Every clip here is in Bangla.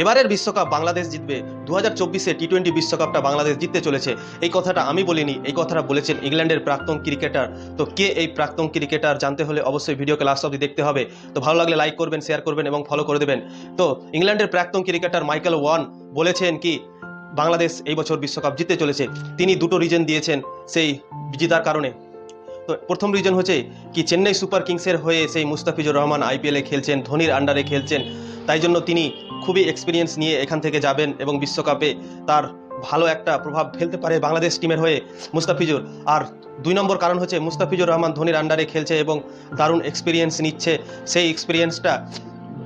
এবারের বিশ্বকাপ বাংলাদেশ জিতবে। দু হাজার চব্বিশে টি টোয়েন্টি বিশ্বকাপটা বাংলাদেশ জিততে চলেছে। এই কথাটা আমি বলিনি, এই কথাটা বলেছেন ইংল্যান্ডের প্রাক্তন ক্রিকেটার। তো কে এই প্রাক্তন ক্রিকেটার জানতে হলে অবশ্যই ভিডিওকে লাস্ট অবধি দেখতে হবে। তো ভালো লাগলে লাইক করবেন শেয়ার করবেন এবং ফলো করে দেবেন। তো ইংল্যান্ডের প্রাক্তন ক্রিকেটার মাইকেল ওয়ান বলেছেন কি, বাংলাদেশ এই বছর বিশ্বকাপ জিততে চলেছে। তিনি দুটো রিজন দিয়েছেন সেই জেতার কারণে। তো প্রথম রিজন হচ্ছে কি, চেন্নাই সুপার কিংসের হয়ে সেই মুস্তাফিজুর রহমান আইপিএলে খেলছেন, ধোনির আন্ডারে খেলছেন। তাই জন্য তিনি খুবই এক্সপিরিয়েন্স নিয়ে এখান থেকে যাবেন এবং বিশ্বকাপে তার ভালো একটা প্রভাব ফেলতে পারে বাংলাদেশ টিমের হয়ে মুস্তাফিজুর। আর দুই নম্বর কারণ হচ্ছে মুস্তাফিজুর রহমান ধোনির আন্ডারে খেলছে এবং দারুণ এক্সপিরিয়েন্স নিচ্ছে। সেই এক্সপিরিয়েন্সটা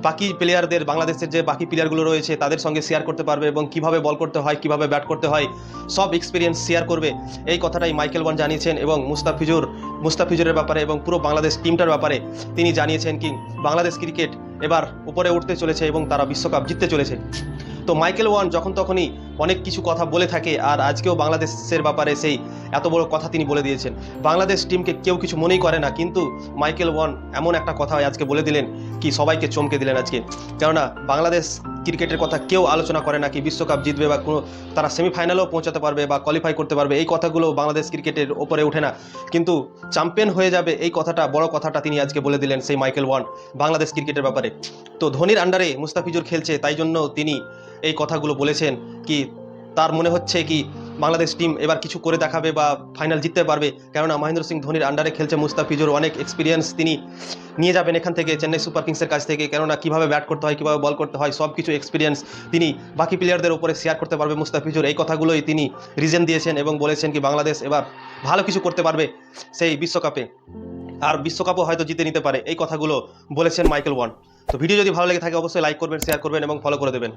বাকি প্লেয়ারদের বাংলাদেশের যে বাকি প্লেয়ারগুলো রয়েছে, তাদের সঙ্গে শেয়ার করতে পারবে এবং কীভাবে বল করতে হয়, কীভাবে ব্যাট করতে হয়, সব এক্সপিরিয়েন্স শেয়ার করবে। এই কথাটাই মাইকেল ওয়ান জানিয়েছেন এবং মুস্তাফিজুর, মুস্তাফিজুরের ব্যাপারে এবং পুরো বাংলাদেশ টিমটার ব্যাপারে তিনি জানিয়েছেন কি, বাংলাদেশ ক্রিকেট এবার উপরে উঠতে চলেছে এবং তারা বিশ্বকাপ জিততে চলেছে। তো মাইকেল ওয়ান যখন তখনই অনেক কিছু কথা বলে থাকে আর আজকেও বাংলাদেশের ব্যাপারে সেই এত বড় কথা তিনি বলে দিয়েছেন। বাংলাদেশ টিমকে কেউ কিছু মনেই করে না, কিন্তু মাইকেল ওয়ান এমন একটা কথা আজকে বলে দিলেন কি সবাইকে চমকে দিলেন আজকে। কেননা বাংলাদেশ ক্রিকেটের কথা কেউ আলোচনা করে না, কি বিশ্বকাপ জিতবে বা কোনো, তারা সেমিফাইনালেও পৌঁছাতে পারবে বা কোয়ালিফাই করতে পারবে, এই কথাগুলো বাংলাদেশ ক্রিকেটের ওপরে ওঠে না। কিন্তু চ্যাম্পিয়ন হয়ে যাবে এই কথাটা, বড় কথাটা তিনি আজকে বলে দিলেন সেই মাইকেল ওয়ান বাংলাদেশ ক্রিকেটের ব্যাপারে। তো ধোনির আন্ডারে মুস্তাফিজুর খেলছে, তাই জন্য তিনি এই কথাগুলো বলেছেন। কি তার মনে হচ্ছে কি বাংলাদেশ টিম এবার কিছু করে দেখাবে বা ফাইনাল জিততে পারবে? কেননা মহেন্দ্র সিং ধোনির আন্ডারে খেলছে মুস্তাফিজুর অনেক এক্সপিরিয়েন্স তিনি নিয়ে যাবেন এখান থেকে চেন্নাই সুপার কিংসের কাছ থেকে। কেননা কীভাবে ব্যাট করতে হয়, কীভাবে বল করতে হয় সব কিছু এক্সপিরিয়েন্স তিনি বাকি প্লেয়ারদের উপরে শেয়ার করতে পারবে মুস্তাফিজুর। এই কথাগুলোই তিনি রিজন দিয়েছেন এবং বলেছেন কি বাংলাদেশ এবার ভালো কিছু করতে পারবে সেই বিশ্বকাপে। আর বিশ্বকাপও হয়তো জিতে নিতে পারে, এই কথাগুলো বলেছেন মাইকেল ওয়ান। তো ভিডিও যদি ভালো লেগে থাকে, অবশ্যই লাইক করবেন শেয়ার করবেন এবং ফলো করে দেবেন।